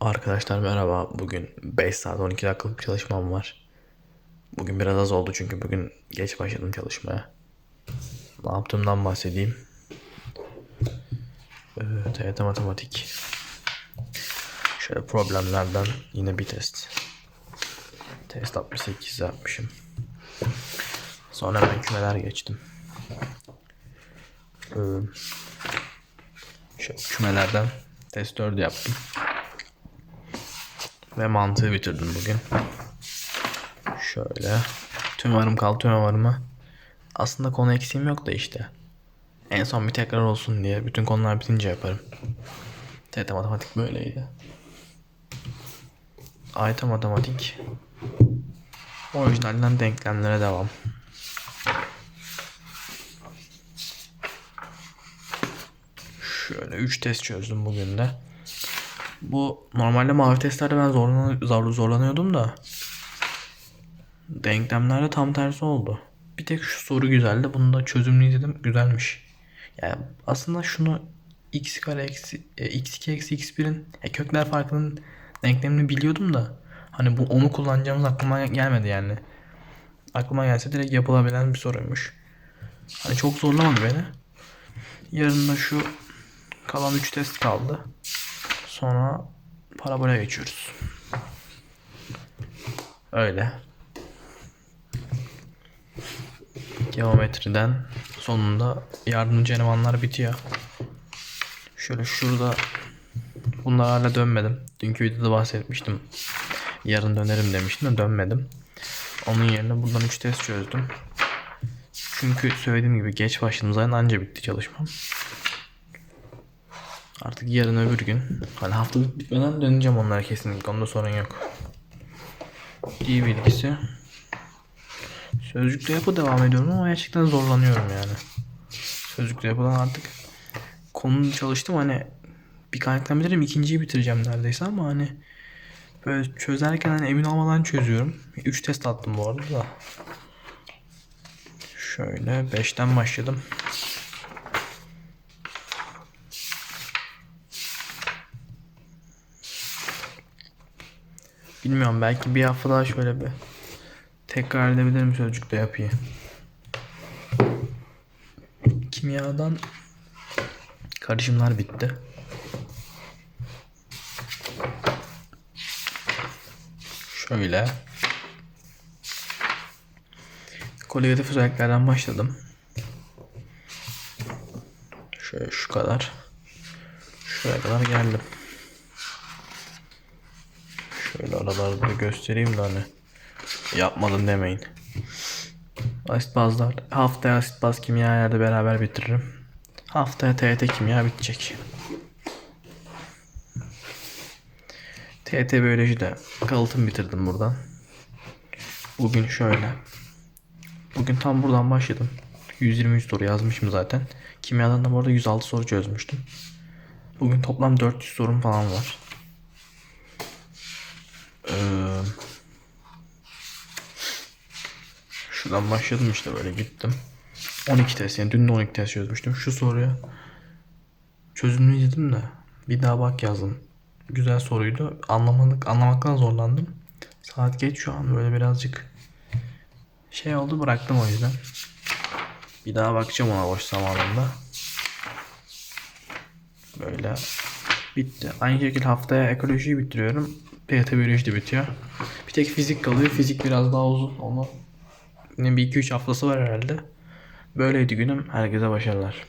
Arkadaşlar merhaba. Bugün 5 saat 12 dakikalık çalışmam var. Bugün biraz az oldu çünkü bugün geç başladım çalışmaya. Ne yaptığımdan bahsedeyim. Ee, TYT matematik. Şöyle problemlerden yine bir test. Test 68 yapmışım. Sonra ben kümeler geçtim. Ee, şöyle kümelerden test 4 yaptım. Ve mantığı bitirdim bugün. Şöyle. Tüm varım kaldı tüm varımı. Aslında konu eksiğim yok da işte. En son bir tekrar olsun diye bütün konular bitince yaparım. TET matematik böyleydi. AYT matematik. Orijinalden denklemlere devam. Şöyle 3 test çözdüm bugün de. Bu normalde mavi testlerde ben zorlan zor, zorlanıyordum da denklemlerde tam tersi oldu. Bir tek şu soru güzeldi. Bunu da çözümlü dedim. Güzelmiş. Yani aslında şunu x kare eksi e, x2 eksi x1'in e, kökler farkının denklemini biliyordum da hani bu onu kullanacağımız aklıma gelmedi yani. Aklıma gelse direkt yapılabilen bir soruymuş. Hani çok zorlamadı beni. Yarın da şu kalan 3 test kaldı. Sonra parabola geçiyoruz. Öyle. Geometriden sonunda yardımcı elemanlar bitiyor. Şöyle şurada bunlar hala dönmedim. Dünkü videoda bahsetmiştim. Yarın dönerim demiştim de dönmedim. Onun yerine buradan 3 test çözdüm. Çünkü söylediğim gibi geç başladım zaten anca bitti çalışmam. Artık yarın öbür gün hani haftalık bitmeden döneceğim onlara kesinlikle onda sorun yok. İyi bilgisi. Sözlükte yapı devam ediyorum ama gerçekten zorlanıyorum yani. Sözlükte yapıdan artık konunu çalıştım hani bir kaynaktan bilirim ikinciyi bitireceğim neredeyse ama hani böyle çözerken hani emin olmadan çözüyorum. 3 test attım bu arada da. Şöyle 5'ten başladım. Bilmiyorum belki bir hafta daha şöyle bir tekrar edebilirim sözcükte yapıyı. Kimyadan karışımlar bitti. Şöyle. Koligatif özelliklerden başladım. Şöyle şu kadar. Şuraya kadar geldim. Şöyle aralarda da göstereyim de hani yapmadın demeyin. Asit bazlar. Haftaya asit baz kimya yerde beraber bitiririm. Haftaya TET kimya bitecek. TET biyoloji de kalıtım bitirdim buradan. Bugün şöyle. Bugün tam buradan başladım. 123 soru yazmışım zaten. Kimyadan da bu arada 106 soru çözmüştüm. Bugün toplam 400 sorum falan var. Şuradan başladım işte böyle gittim. 12 test yani dün de 12 test çözmüştüm. Şu soruya çözümlü dedim de bir daha bak yazdım. Güzel soruydu. Anlamadık, anlamaktan zorlandım. Saat geç şu an böyle birazcık şey oldu bıraktım o yüzden. Bir daha bakacağım ona boş zamanımda. Böyle bitti. Aynı şekilde haftaya ekolojiyi bitiriyorum. PYT biyoloji de bitiyor. Bir tek fizik kalıyor. Fizik biraz daha uzun. Onu yine bir 2-3 haftası var herhalde. Böyleydi günüm. Herkese başarılar.